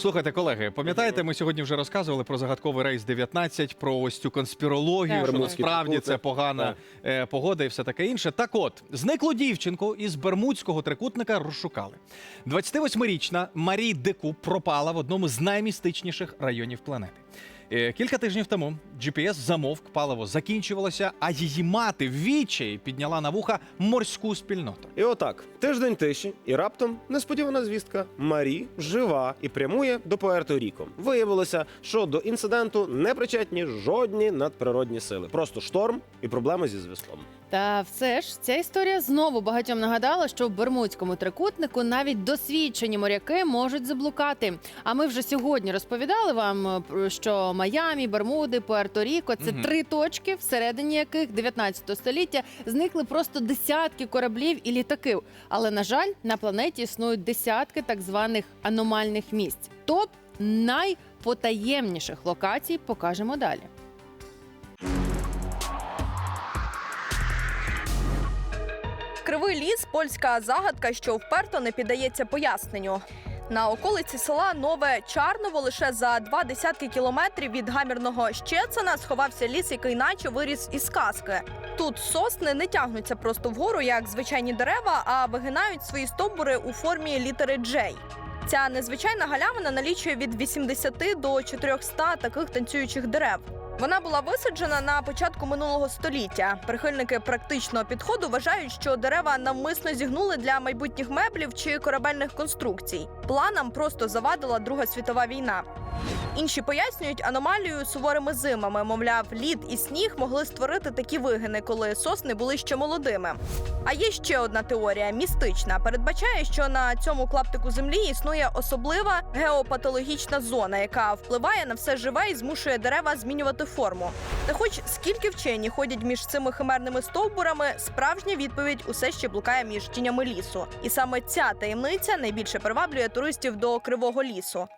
Слухайте, колеги, пам'ятаєте, ми сьогодні вже розказували про загадковий рейс 19, про ось цю конспірологію, що насправді це погана е, погода і все таке інше. Так от, зниклу дівчинку із Бермудського трикутника розшукали. 28-річна Марі Деку пропала в одному з наймістичніших районів планети. Е, Кілька тижнів тому GPS замовк, паливо закінчувалося, а її мати в відчаї підняла на вуха морську спільноту. І отак, тиждень тиші, і раптом несподівана звістка: Марі жива і прямує до Пуерто-Ріко. Виявилося, що до інциденту не причетні жодні надприродні сили. Просто шторм і проблеми зі зв'язком. Та все ж ця історія знову багатьом нагадала, що в Бермудському трикутнику навіть досвідчені моряки можуть заблукати. А ми вже сьогодні розповідали вам, про- що Майамі, Бермуди, Пуерто-Ріко це Мгм. три точки, всередині яких 19 століття зникли просто десятки кораблів і літаків. Але на жаль, на планеті існують десятки так званих аномальних місць. Топ найпотаємніших локацій покажемо далі. Кривий ліс польська загадка, що вперто не піддається поясненню. На околиці села Нове Чарново лише за два десятки кілометрів від гамірного Щецина сховався ліс, який наче виріс із казки. Тут сосни не тягнуться просто вгору, як звичайні дерева, а вигинають свої стовбури у формі літери Джей. Ця незвичайна галявина налічує від 80 до 400 таких танцюючих дерев. Вона була висаджена на початку минулого століття. Прихильники практичного підходу вважають, що дерева навмисно зігнули для майбутніх меблів чи корабельних конструкцій. Планам просто завадила Друга світова війна. Інші пояснюють аномалію суворими зимами. Мовляв, лід і сніг могли створити такі вигини, коли сосни були ще молодими. А є ще одна теорія містична. Передбачає, що на цьому клаптику землі існує особлива геопатологічна зона, яка впливає на все живе і змушує дерева змінювати форму. Та хоч скільки вчені ходять між цими химерними стовбурами, справжня відповідь усе ще блукає між тінями лісу. І саме ця таємниця найбільше приваблює туристів до кривого лісу.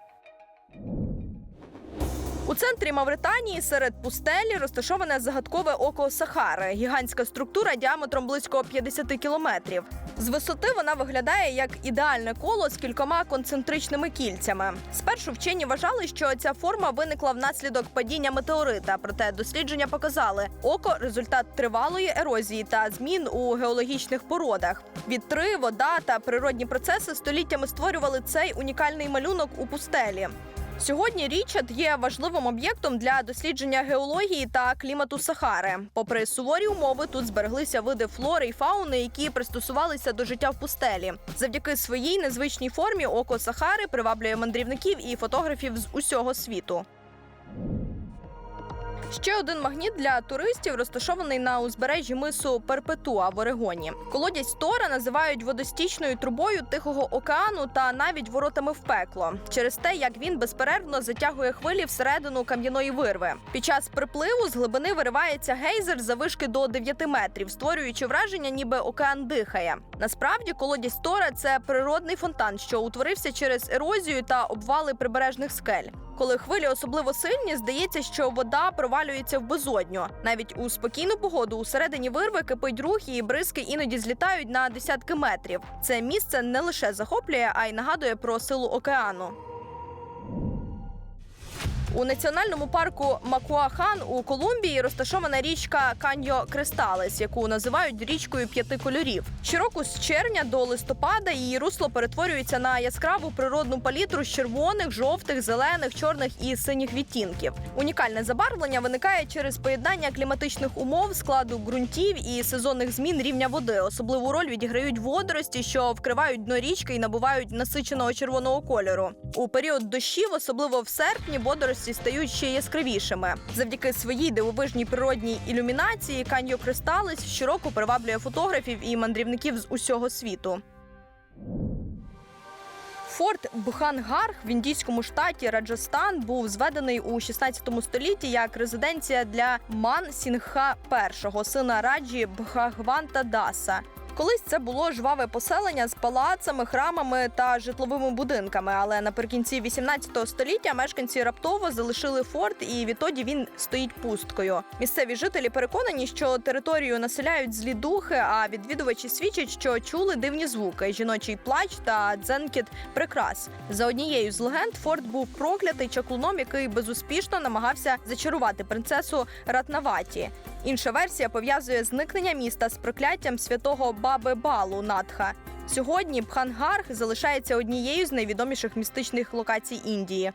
У центрі Мавританії серед пустелі розташоване загадкове око Сахари, гігантська структура діаметром близько 50 кілометрів. З висоти вона виглядає як ідеальне коло з кількома концентричними кільцями. Спершу вчені вважали, що ця форма виникла внаслідок падіння метеорита. Проте дослідження показали, око результат тривалої ерозії та змін у геологічних породах. Вітри, вода та природні процеси століттями створювали цей унікальний малюнок у пустелі. Сьогодні Річард є важливим об'єктом для дослідження геології та клімату Сахари. Попри суворі умови, тут збереглися види флори і фауни, які пристосувалися до життя в пустелі. Завдяки своїй незвичній формі око Сахари приваблює мандрівників і фотографів з усього світу. Ще один магніт для туристів розташований на узбережжі мису Перпетуа в Орегоні. Колодязь Тора називають водостічною трубою Тихого океану та навіть воротами в пекло через те, як він безперервно затягує хвилі всередину кам'яної вирви. Під час припливу з глибини виривається гейзер завишки до 9 метрів, створюючи враження, ніби океан дихає. Насправді, колодязь Тора це природний фонтан, що утворився через ерозію та обвали прибережних скель. Коли хвилі особливо сильні, здається, що вода провалюється в безодню. Навіть у спокійну погоду у середині вирви кипить рух і бризки іноді злітають на десятки метрів. Це місце не лише захоплює, а й нагадує про силу океану. У національному парку Макуахан у Колумбії розташована річка Каньо Кристалес, яку називають річкою п'яти кольорів. Щороку з червня до листопада її русло перетворюється на яскраву природну палітру з червоних, жовтих, зелених, чорних і синіх відтінків. Унікальне забарвлення виникає через поєднання кліматичних умов, складу ґрунтів і сезонних змін рівня води. Особливу роль відіграють водорості, що вкривають дно річки і набувають насиченого червоного кольору. У період дощів, особливо в серпні, водорості стають ще яскравішими. Завдяки своїй дивовижній природній ілюмінації Каньо Кристалес щороку приваблює фотографів і мандрівників з усього світу. Форт Бхангарх в індійському штаті Раджастан був зведений у 16 столітті як резиденція для Ман Сінгха І, сина Раджі Бхагванта Даса. Колись це було жваве поселення з палацами, храмами та житловими будинками. Але наприкінці 18 століття мешканці раптово залишили форт, і відтоді він стоїть пусткою. Місцеві жителі переконані, що територію населяють злі духи, а відвідувачі свідчать, що чули дивні звуки, жіночий плач та дзенкіт прикрас. За однією з легенд, форт був проклятий чаклуном, який безуспішно намагався зачарувати принцесу Ратнаваті. Інша версія пов'язує зникнення міста з прокляттям святого Баби Балу Надха. Сьогодні Бхангарх залишається однією з найвідоміших містичних локацій Індії.